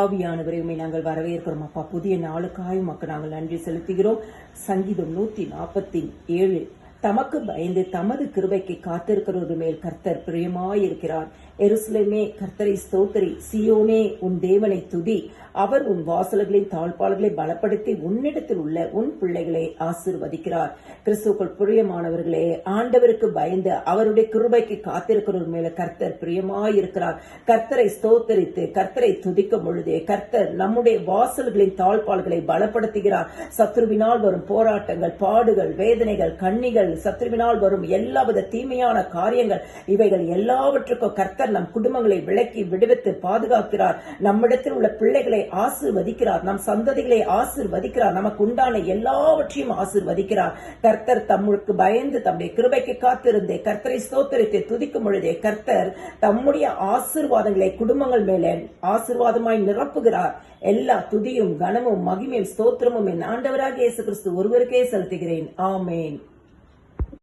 ஆவியானவரை உண்மை நாங்கள் வரவேற்கிறோம். அப்பா புதிய நாளுக்காய் மக்கள் நாங்கள் நன்றி செலுத்துகிறோம். சங்கீதம் நூத்தி நாற்பத்தி ஏழு. தமக்கு பயந்து தமது கிருபைக்கு காத்திருக்கிறவர் மேல் கர்த்தர் பிரியமாயிருக்கிறார். எருசலேமே கர்த்தரை ஸ்தோத்திரி சியோனே உன் தேவனை துதி. அவர் உன் வாசல்களின் தாழ்பாளர்களை பலப்படுத்தி உன்னிடத்தில் உள்ள உன் பிள்ளைகளை ஆசிர்வதிக்கிறார். கிறிஸ்துக்கள் பிரியமானவர்களே ஆண்டவருக்கு பயந்து அவருடைய கிருபைக்கு காத்திருக்கிறவர் மேல கர்த்தர் பிரியமாயிருக்கிறார். கர்த்தரை ஸ்தோத்தரித்து கர்த்தரை துதிக்கும் பொழுதே கர்த்தர் நம்முடைய வாசல்களின் தாழ்பாள்களை பலப்படுத்துகிறார். சத்ருவினால் வரும் போராட்டங்கள் பாடுகள் வேதனைகள் கண்ணிகள் சத்ருவினால் வரும் எல்லாவித தீமையான காரியங்கள். இவைகள் எல்லாவற்றுக்கும் கர்த்தர் நம் குடும்பங்களை விளக்கி விடுவித்து பாதுகாக்கிறார். நம்மிடத்தில் உள்ள பிள்ளைகளை ஆசிர்வதிக்கிறார். நம் சந்ததிகளை ஆசிர்வதிக்கிறார். நமக்கு உண்டான எல்லாவற்றையும் ஆசிர்வதிக்கிறார். கர்த்தர் தம்முக்கு பயந்து தம்முடைய கிருபைக்கு காத்திருந்தே கர்த்தரை ஸ்தோத்திரத்தை துதிக்கும் பொழுதே கர்த்தர் தம்முடைய ஆசிர்வாதங்களை குடும்பங்கள் மேலே ஆசிர்வாதமாய் நிரப்புகிறார். எல்லா துதியும் கனமும் மகிமையும் ஸ்தோத்திரமும் என் ஆண்டவராக இயேசு கிறிஸ்து ஒருவருக்கே செலுத்துகிறேன். ஆமேன்.